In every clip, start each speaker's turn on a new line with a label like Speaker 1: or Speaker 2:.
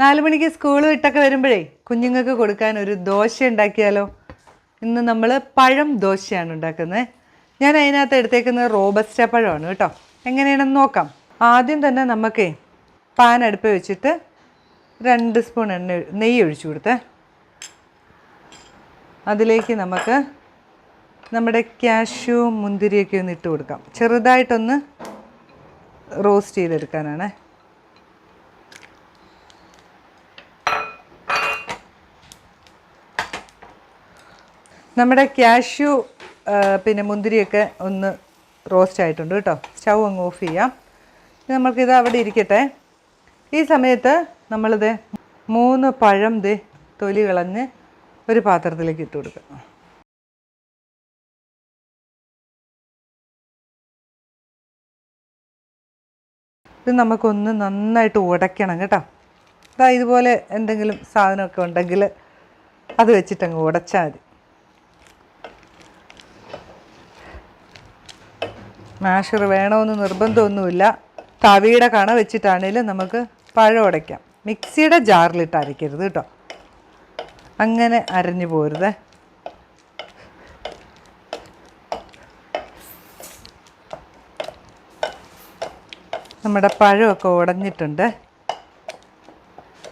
Speaker 1: നാല് മണിക്ക് സ്കൂൾ വിട്ടൊക്കെ വരുമ്പോഴേ കുഞ്ഞുങ്ങൾക്ക് കൊടുക്കാൻ ഒരു ദോശ ഉണ്ടാക്കിയാലോ? ഇന്ന് നമ്മൾ പഴം ദോശയാണ് ഉണ്ടാക്കുന്നത്. ഞാൻ അതിനകത്ത് എടുത്തേക്കുന്നത് റോബസ്റ്റ പഴമാണ് കേട്ടോ. എങ്ങനെയാണെന്ന് നോക്കാം. ആദ്യം തന്നെ നമുക്ക് പാൻ അടുപ്പ് വെച്ചിട്ട് രണ്ട് സ്പൂൺ എണ്ണ നെയ്യ് ഒഴിച്ചു കൊടുത്ത്. അതിലേക്ക് നമുക്ക് നമ്മുടെ ക്യാഷ്യൂ മുന്തിരിയൊക്കെ ഒന്ന് ഇട്ട് കൊടുക്കാം. ചെറുതായിട്ടൊന്ന് റോസ്റ്റ് ചെയ്തെടുക്കാനാണ്. നമ്മുടെ ക്യാഷ്യൂ പിന്നെ മുന്തിരിയൊക്കെ ഒന്ന് റോസ്റ്റ് ആയിട്ടുണ്ട് കേട്ടോ. സ്റ്റൗ അങ്ങ് ഓഫ് ചെയ്യാം. നമ്മൾക്കിത് അവിടെ ഇരിക്കട്ടെ. ഈ സമയത്ത് നമ്മളിത് മൂന്ന് പഴം ദേ തൊലി കളഞ്ഞ് ഒരു പാത്രത്തിലേക്ക് ഇട്ട് കൊടുക്കുക ഇത് നമുക്കൊന്ന് നന്നായിട്ട് ഉടയ്ക്കണം കേട്ടോ. ഇതാ ഇതുപോലെ എന്തെങ്കിലും സാധനമൊക്കെ ഉണ്ടെങ്കിൽ അത് വെച്ചിട്ടങ്ങ് ഉടച്ചാൽ മതി. മാഷർ വേണമെന്ന് നിർബന്ധമൊന്നുമില്ല. തവിയുടെ കണ വെച്ചിട്ടാണേലും നമുക്ക് പഴം ഉടയ്ക്കാം. മിക്സിയുടെ ജാറിലിട്ട് അരയ്ക്കരുത് കേട്ടോ. അങ്ങനെ അരഞ്ഞു പോരുതേ. നമ്മുടെ പഴമൊക്കെ ഉടഞ്ഞിട്ടുണ്ട്.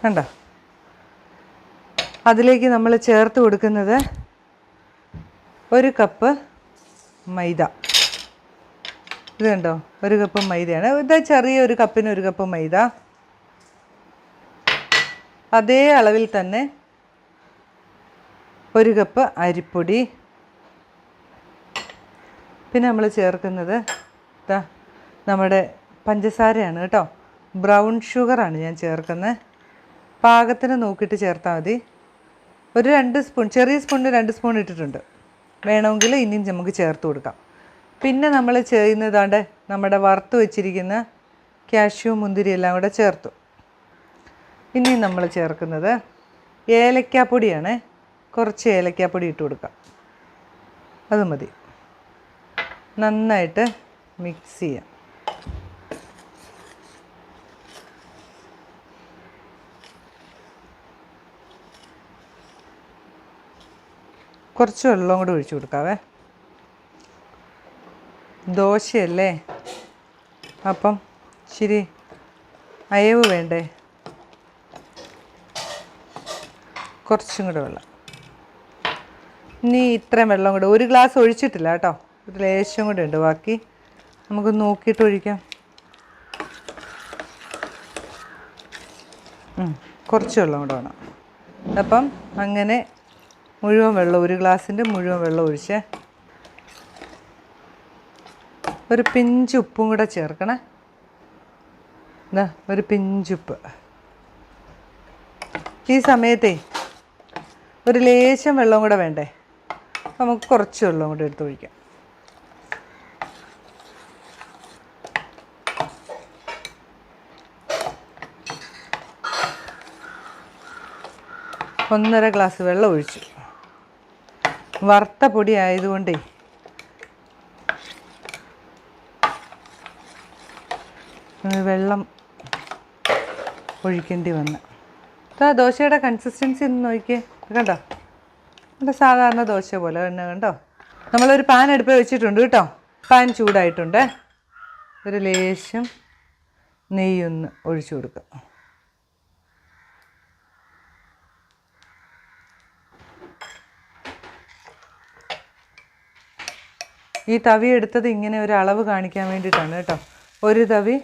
Speaker 1: കണ്ടോ? അതിലേക്ക് നമ്മൾ ചേർത്ത് കൊടുക്കുന്നത് ഒരു കപ്പ് മൈദ. ഇത് കണ്ടോ ഒരു കപ്പ് മൈദയാണ്. ഇത് ചെറിയ ഒരു കപ്പിന് ഒരു കപ്പ് മൈദ. അതേ അളവിൽ തന്നെ ഒരു കപ്പ് അരിപ്പൊടി. പിന്നെ നമ്മൾ ചേർക്കുന്നത് ഇതാ നമ്മുടെ പഞ്ചസാരയാണ് കേട്ടോ. ബ്രൗൺ ഷുഗറാണ് ഞാൻ ചേർക്കുന്നത്. പാകത്തിന് നോക്കിയിട്ട് ചേർത്താൽ മതി. ഒരു രണ്ട് സ്പൂൺ ചെറിയ സ്പൂണിന് രണ്ട് സ്പൂൺ ഇട്ടിട്ടുണ്ട്. വേണമെങ്കിൽ ഇനിയും നമുക്ക് ചേർത്ത് കൊടുക്കാം. പിന്നെ നമ്മൾ ചെയ്യുന്നതാണ്ട് നമ്മുടെ വറുത്ത് വെച്ചിരിക്കുന്ന കാഷ്യൂ മുന്തിരി എല്ലാം കൂടെ ചേർത്തു. ഇനി നമ്മൾ ചേർക്കുന്നത് ഏലക്കാപ്പൊടിയാണ്. കുറച്ച് ഏലക്കാപ്പൊടി ഇട്ട് കൊടുക്കാം. അത് മതി. നന്നായിട്ട് മിക്സ് ചെയ്യാം. കുറച്ച് വെള്ളം കൂടെ ഒഴിച്ചു കൊടുക്കാവേ. ദോശയല്ലേ? അപ്പം ശരി അയവ് വേണ്ടേ? കുറച്ചും കൂടെ വെള്ളം. ഇനി ഇത്രയും വെള്ളം കൂടെ. ഒരു ഗ്ലാസ് ഒഴിച്ചിട്ടില്ല കേട്ടോ. ഒരു ലേശം കൂടെ ഉണ്ട് ബാക്കി. നമുക്ക് നോക്കിയിട്ട് ഒഴിക്കാം. കുറച്ച് വെള്ളം കൂടെ വേണം. അപ്പം അങ്ങനെ മുഴുവൻ വെള്ളം ഒരു ഗ്ലാസിന്റെ മുഴുവൻ വെള്ളം ഒഴിച്ച്. ഒരു പിഞ്ച് ഉപ്പും കൂടെ ചേർക്കണേ. എന്നാ ഒരു പിഞ്ചുപ്പ് ഈ സമയത്തെ ഒരു ലേശം വെള്ളം കൂടെ വേണ്ടേ? നമുക്ക് കുറച്ച് വെള്ളം കൂടെ എടുത്ത് ഒഴിക്കാം. ഒന്നര ഗ്ലാസ് വെള്ളം ഒഴിച്ചു. വറുത്ത പൊടി ആയതുകൊണ്ടേ വെള്ളം ഒഴിക്കേണ്ടി വന്നു. ഇതാ ദോശയുടെ കൺസിസ്റ്റൻസി ഒന്ന് നോക്കിയേ. കണ്ടോ? നമ്മുടെ സാധാരണ ദോശ പോലെ തന്നെ കണ്ടോ? നമ്മളൊരു പാൻ എടുപ്പ് വെച്ചിട്ടുണ്ട് കേട്ടോ. പാൻ ചൂടായിട്ടുണ്ട്. ഒരു ലേശം നെയ്യൊന്ന് ഒഴിച്ചു കൊടുക്കുക ഈ തവി എടുത്തത് ഇങ്ങനെ ഒരു അളവ് കാണിക്കാൻ വേണ്ടിയിട്ടാണ് കേട്ടോ. ഒരു തവി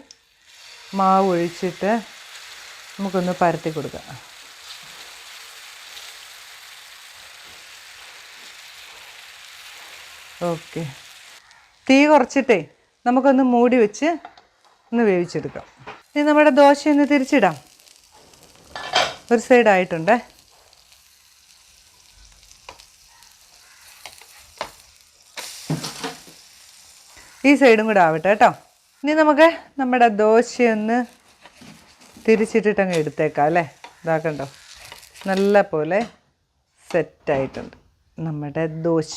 Speaker 1: മാവ് ഒഴിച്ചിട്ട് നമുക്കൊന്ന് പരത്തി കൊടുക്കാം. ഓക്കെ. തീ കുറച്ചിട്ടേ നമുക്കൊന്ന് മൂടി വെച്ച് ഒന്ന് വേവിച്ചെടുക്കാം. ഇനി നമ്മുടെ ദോശ ഒന്ന് തിരിച്ചിടാം. ഒരു സൈഡായിട്ടുണ്ട് ഈ സൈഡും കൂടെ ആവട്ടെ കേട്ടോ. ഇനി നമുക്ക് നമ്മുടെ ദോശയൊന്ന് തിരിച്ചിട്ടിട്ടങ്ങ് എടുത്തേക്കാം അല്ലേ? ഇതാക്കണ്ടോ നല്ല പോലെ സെറ്റായിട്ടുണ്ട് നമ്മുടെ ദോശ.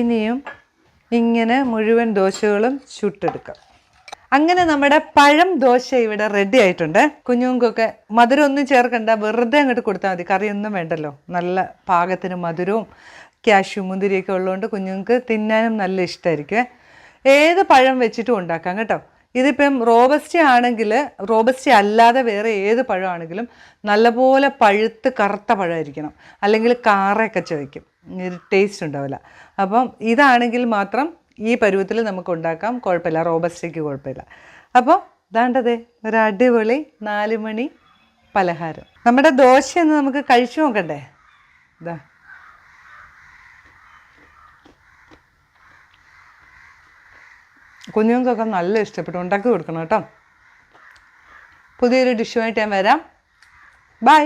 Speaker 1: ഇനിയും ഇങ്ങനെ മുഴുവൻ ദോശകളും ചുട്ടെടുക്കാം. അങ്ങനെ നമ്മുടെ പഴം ദോശ ഇവിടെ റെഡി ആയിട്ടുണ്ട്. കുഞ്ഞുങ്ങൾക്കൊക്കെ മധുരം ഒന്നും ചേർക്കണ്ട വെറുതെ അങ്ങോട്ട് കൊടുത്താൽ മതി. കറിയൊന്നും വേണ്ടല്ലോ. നല്ല പാകത്തിന് മധുരവും ക്യാഷ്യൂ മുന്തിരിയൊക്കെ ഉള്ളതുകൊണ്ട് കുഞ്ഞുങ്ങൾക്ക് തിന്നാനും നല്ല ഇഷ്ടമായിരിക്കും ഏത് പഴം വെച്ചിട്ടും ഉണ്ടാക്കാം കേട്ടോ. ഇതിപ്പം റോബസ്റ്റ ആണെങ്കിൽ റോബസ്റ്റ അല്ലാതെ വേറെ ഏത് പഴമാണെങ്കിലും നല്ലപോലെ പഴുത്ത് കറുത്ത പഴമായിരിക്കണം. അല്ലെങ്കിൽ കാറയൊക്കെ ചോദിക്കും. ടേസ്റ്റ് ഉണ്ടാവില്ല. അപ്പം ഇതാണെങ്കിൽ മാത്രം ഈ പരുവത്തിൽ നമുക്ക് ഉണ്ടാക്കാം. കുഴപ്പമില്ല. റോബസ്റ്റയ്ക്ക് കുഴപ്പമില്ല. അപ്പോൾ ഇതാണ്ടതേ ഒരു അടിപൊളി നാല് മണി പലഹാരം. നമ്മുടെ ദോശയൊന്ന് നമുക്ക് കഴിച്ചു നോക്കണ്ടേ? ഇതാ. കുഞ്ഞുങ്ങൾക്കൊക്കെ നല്ല ഇഷ്ടപ്പെട്ടു. ഉണ്ടാക്കി കൊടുക്കണം കേട്ടോ. പുതിയൊരു ഡിഷുമായിട്ട് ഞാൻ വരാം. ബൈ